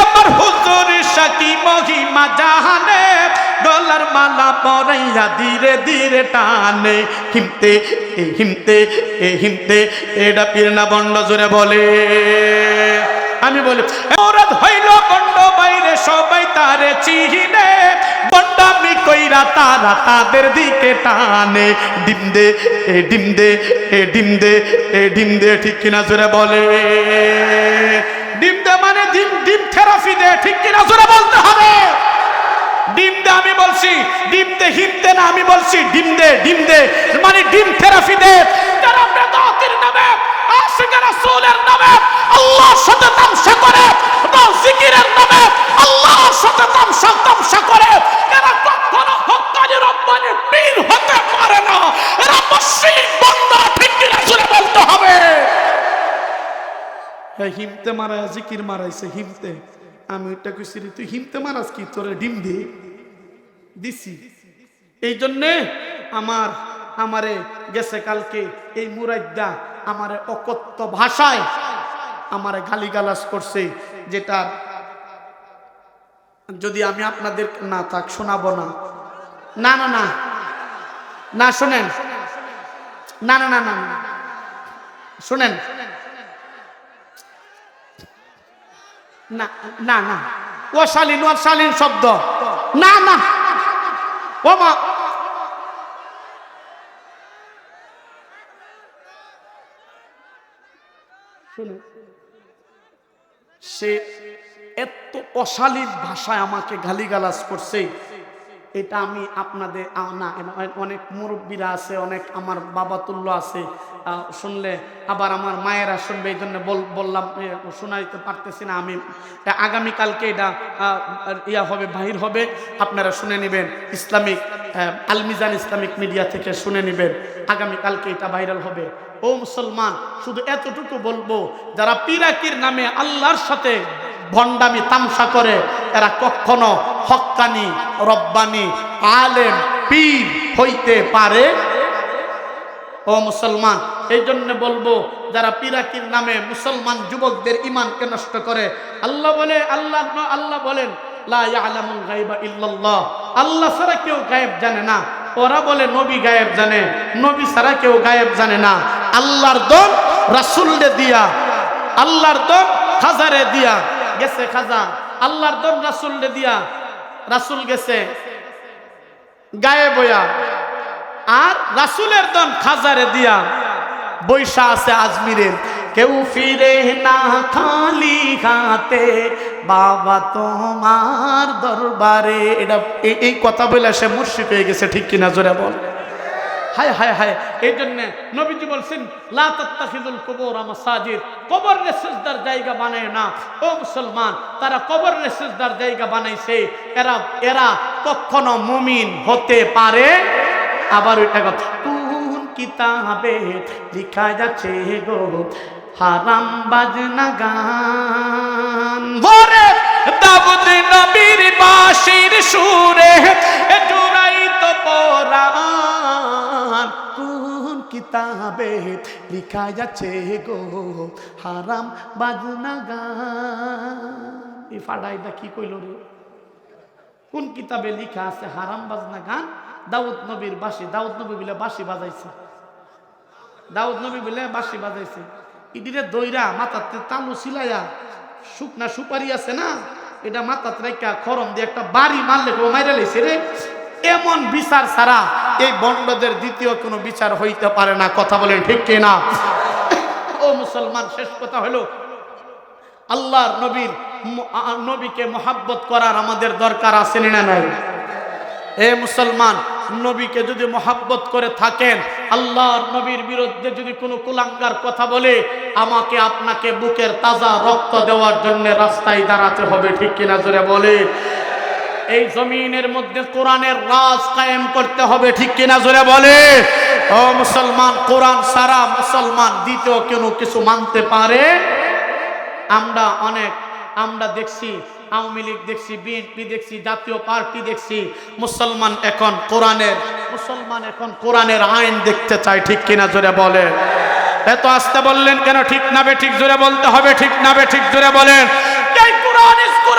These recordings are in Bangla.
আমার হুজুর সাকি মহিমা জাহানে, ডলার মালা পরাইয়া ধীরে ধীরে টানে। হিমতে, এ হিমতে এ হিমতে, এটা পীরনা বন্ড জোরে বলে। আমি বলি ওরাত হইল বন্ড বাইরে, সবাই তারে চিহিনে বন্ডামি কইরা তারা তাদের দিকে টানে। ডিম দে, এ ডিম দে, এ ডিম দে, এ ডিম দে, ঠিক কিনা জোরে বলে। ডিম দে, ঠিক কিনা জোরে বলতে হবে। ডিম দে, আমি বলছি, ডিম দে হিম দে না, আমি বলছি, ডিম দে ডিম দে। মানে ডিম থেরাপি দে। যারা বেদাতির নামে, আশিকের রাসূলের নামে, আল্লাহর সাথে করে জিকিরের নামে, আল্লাহর সাথে তামসা তামসা করে এরা কখনো হক্কানি রব্বানি পীর হতে পারে না? এরা মুশরিক বান্দা ঠিক কিনা জোরে বলতে হবে হ্যাঁ হিমতে মারা, জিকির মারাইছে, হিমতে। আমি ওইটা কইছি তুই হিমতে মারাস কি? তোরে ডিম দে। দিছি। এই জন্যে আমার, আমারে গেছে কালকে এই মুরাইদা আমারে অকথ্য ভাষায় আমারে গালিগালাজ করছে, যেটা যদি আমি আপনাদের না থাক, শোনাবো না। না না না। না, শোনেন। না না না না। শোনেন। না না না। ও শালীন ও শালীন শব্দ। না না। ও মা। সে এত অশালীন ভাষায় আমাকে গালিগালাজ করছে। এটা আমি আপনাদের না অনেক মুরব্বীরা আছে, অনেক আমার বাবা তুল্য আছে শুনলে আবার আমার মায়েরা শুনবে, এই জন্য বল- বললাম শোনাইতে পারতেছি না আমি। আগামীকালকে এটা ইয়া হবে, বাহির হবে, আপনারা শুনে নেবেন, ইসলামিক আলমিজান ইসলামিক মিডিয়া থেকে শুনে নেবেন, আগামীকালকে এটা ভাইরাল হবে। ও মুসলমান, শুধু এতটুকু বলব, যারা পিরাকির নামে আল্লাহর সাথে ভণ্ডামি, তামসা করে এরা কখনো হক্কানি রব্বানি, আলেম, পীর হইতে পারে? ও মুসলমান এই জন্য বলব, যারা পিরাকির নামে মুসলমান যুবকদের ইমানকে নষ্ট করে, আল্লাহ বলে, আল্লাহ আল্লাহ বলেন আল্লাহ ছাড়া কেউ গায়েব জানে না। ওরা বলে, নবী গায়েব জানে, নবী ছাড়া কেউ গায়েব জানে না। আল্লাহর দম রাসূলরে দিয়া, আল্লাহর দম খাজারে দিয়া। গেছে খাজা। আল্লাহর দম রাসূলরে দিয়া রাসুল গেছে গায়ে বয়া আর রাসুলের দম খাজারে দিয়া বৈশা আছে আজমিরের। কেউ ফিরে না খালি হাতে, বাবা তোমার দরবারে। এটা এই কথা বলে সে মুর্শি পেয়ে গেছে, ঠিক কিনা জোরে বল। হায় হায় হায়। এই জন্য নবীজি বলছেন, লা তাত্তাখিযুল কুবুর মাসাজিদ। কবর সিজদার জায়গা বানায় না। ও মুসলমান, তারা কবর সিজদার জায়গা বানাইছে। এরা এরা কখনো মুমিন হতে পারে? আবার ওইটা কথা, কোন কিতাবে লেখা যাচ্ছে গো হারাম বাজনা গান? ভরে দাবুদ নবীর বাঁশির সুরে জোড়াই তো কোন কিতাবে লেখা যাচ্ছে গো হারাম বাজনা গান। এই ফাডাইটা কি কইল রে? কোন কিতাবে লিখা আছে হারাম বাজনা গান? দাউদ নবীর বাঁশি, দাউদ নবী বলে বাঁশি বাজাইছে। দাউদ নবী বলে বাঁশি বাজাইছে। ইদিরে দইরা মাথাতে তালু সিলাইয়া শুকনা সুপারি আছে না, এটা মাথাতে রেখা খরম দিয়ে একটা বাড়ি মারলে কেউ মাইরে লাইছে রে। এমন বিচার ছাড়া এই বন্ডদের দ্বিতীয় কোনো বিচার হইতে পারে না। কথা বলেন ঠিক কিনা? ও মুসলমান, শেষ কথা হলো, আল্লাহর নবীর নবীকে মোহাব্বত করার আমাদের দরকার আছে না নাই? এ মুসলমান, নবীকে যদি মোহাব্বত করে থাকেন, আল্লাহর নবীর বিরুদ্ধে যদি কোনো কুলাঙ্গার কথা বলে, আমাকে আপনাকে বুকের তাজা রক্ত দেওয়ার জন্য রাস্তায় দাঁড়াতে হবে, ঠিক কিনা জোরে বলে? এই জমিনের মধ্যে কোরআনের রাজ কায়েম করতে হবে, ঠিক কিনা জোরে বলে? ও মুসলমান, কোরআন সারা মুসলমান দ্বিতীয় কোনো কিছু মানতে পারে? আমরা অনেক, আমরা দেখছি, আওয়ামী লীগ দেখছি, বিএনপি দেখছি, জাতীয় পার্টি দেখছি, মুসলমান এখন কোরআনের, মুসলমান এখন কোরআনের আইন দেখতে চায়, ঠিক কিনা জোরে বলে? এত আসতে বললেন কেন? ঠিক না বে, ঠিক জোরে বলতে হবে, ঠিক না বে, ঠিক জোরে বলেন। কোরআন স্কুল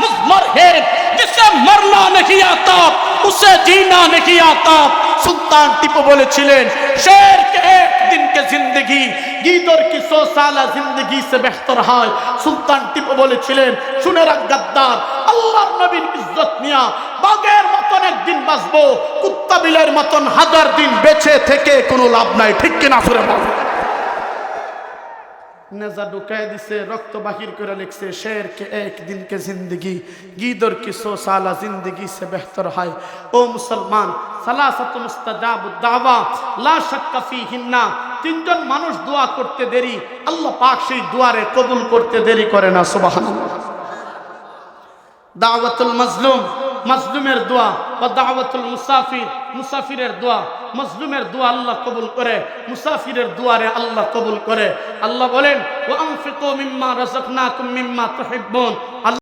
मुजमर है जिसे मरना नहीं आता उसे जीना नहीं आता সুলতান টিপু বলেছিলেন শের কে এক দিন কে জিন্দগি গীদর কি সো সালা জিন্দগি সে বেহতর হয় সুলতান টিপু বলেছিলেন শুনে রাখ গাদ্দার আল্লাহর নবীর ইজ্জত নিয়া বাগের মতন একদিন বাঁচবো কুত্তা বিলের মতন হাজার দিন বেঁচে থেকে কোনো লাভ নাই ঠিক কিনা ফিরে বল নেজা ঢুকায় দিছে, রক্ত বাহির করে লিখছে শের কে এক দিন কে জিন্দগি, গীদর কি সো সালা জিন্দগি সে বেহতর হয়। ও মুসলমান, সালাসাতু মুস্তাজাবু দাওয়া, লা শাক্কা ফিহিন্না, তিনজন মানুষ দোয়া করতে দেরি, আল্লাহ পাক সেই দুয়ারে কবুল করতে দেরি করে না, সুবহানাল্লাহ। দাওয়াতুল মাজলুম, মাজলুমের দোয়া, বা দাওয়াতুল মুসাফির, মুসাফিরের দোয়া মাজলুমের দোয়া আল্লাহ কবুল করে, মুসাফিরের দুয়ারে আল্লাহ কবুল করে। আল্লাহ বলেন, ওয়া আনফিকু মিম্মা রাযাকনাকুম মিম্মা তুহিব্বুন।